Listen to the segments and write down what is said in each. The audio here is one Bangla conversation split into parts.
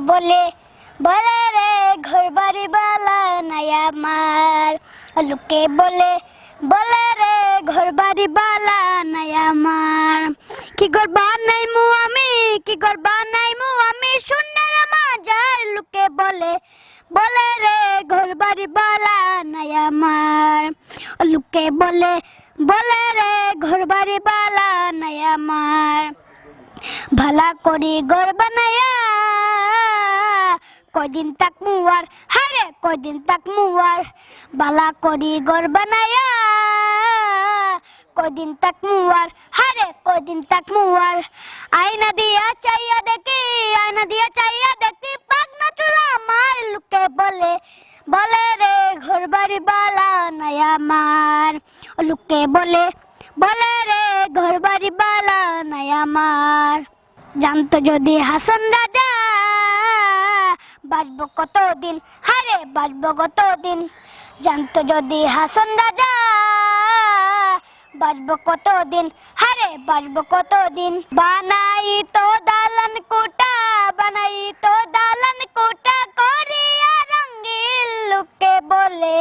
বলে বলে রে, ঘর বাড়ি বালা নাই আমার। লোকে বলে বলে রে, ঘর বাড়ি বালা নাই আমার। কি করবা নাই মু আমি? কি করবা নাই মু আমি? সুন্দর মাজার। লোকে বলে বলে রে, ঘর বাড়ি বালা নাই আমার। লোকে বলে বলে রে, ঘর বাড়ি বালা নাই আমার। ভালা করি ঘর বানায়া কদিন তাক মুয়ার হারে কদিন তাক মুয়ার। বালা করি ঘর বানায়া, কদিন তাক মুয়ার হারে কদিন তাক মুয়ার। আয়না দিয়া চাইয়া দেখি, আয়না দিয়া চাইয়া দেখি পাগনা চুলা আমার লোকে বলে বলে রে, ঘর বাড়ি বালা নাই আমার লোকে বলে বলে রে, ঘর বাড়ি বালা নাই আমার জানতো যদি হাসন রাজা বাঁচব কতদিন? হারে বাঁচব কতদিন? জানতো যদি হাসন রাজা বাঁচব কতদিন? হারে বাঁচব কতদিন? বানাই তো দালান কোটা, বানাই তো দালান কোটা, করিয়া রঙ্গিল লোকে বলে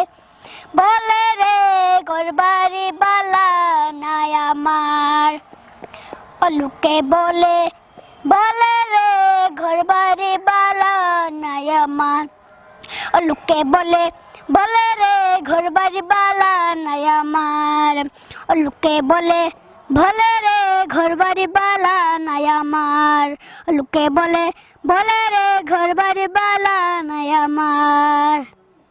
বলে রে গরবারি বালা নাই আমার। লোকে বলে বলে রে, ঘর বাড়ি নাই আমার। লোকে বলে বলে রে ঘর বাড়ি বালা নাই আমার। লোকে বলে বলে রে ঘর বাড়ি বালা নাই আমার। লোকে বলে বলে রে ঘর বাড়ি বালা নাই আমার।